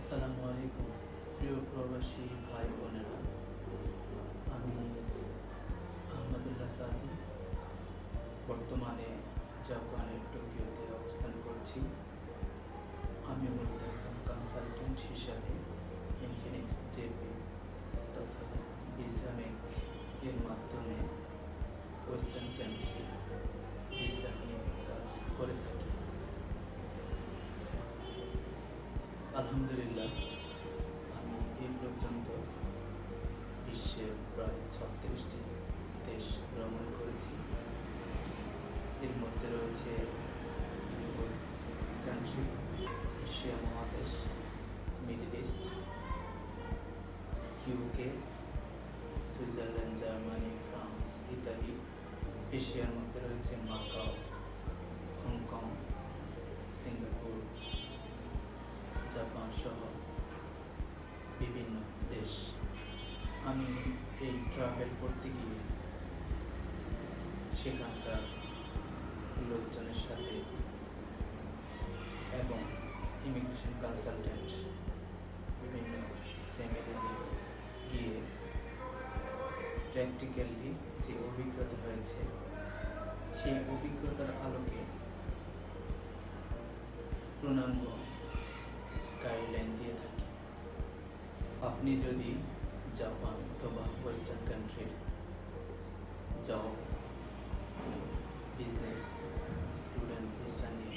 আসসালামু আলাইকুম, প্রিয় প্রবাসী ভাই বোনেরা। আমি আহমদুল্লাহ সাদি, বর্তমানে জাপানের টোকিওতে অবস্থান করছি। আমি মূলত একজন কনসালটেন্ট হিসাবে ইনফিনিক্স জেপি তথা বিসামেক এর মাধ্যমে ওয়েস্টার্ন কান্ট্রি ভিসা নিয়ে কাজ করে থাকি। আলহামদুলিল্লাহ, আমি এই পর্যন্ত বিশ্বের প্রায় ছত্রিশটি দেশ ভ্রমণ করেছি। এর মধ্যে রয়েছে ইউরোপ কান্ট্রি এশিয়া মহাদেশ middle east UK Switzerland, Germany, France, Italy, এশিয়ার মধ্যে রয়েছে মাকাও। জাপান সহ বিভিন্ন দেশ। আমি এই ট্রাভেল করতে গিয়ে সেখানকার লোকজনের সাথে এবং ইমিগ্রেশন কনসালটেন্ট বিভিন্ন সেমিনারে গিয়ে প্র্যাকটিক্যালি যে অভিজ্ঞতা হয়েছে, সেই অভিজ্ঞতার আলোকে পূর্ণাঙ্গ গাইডলাইন দিয়ে থাকি। আপনি যদি জাপান অথবা ওয়েস্টার্ন কান্ট্রির জব বিজনেস স্টুডেন্ট ভিসা নিয়ে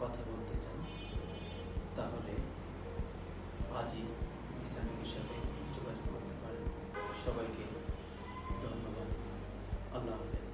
কথা বলতে চান, তাহলে আজই ইসলামিকের সাথে যোগাযোগ করতে পারেন। সবাইকে ধন্যবাদ। আল্লাহ হাফেজ।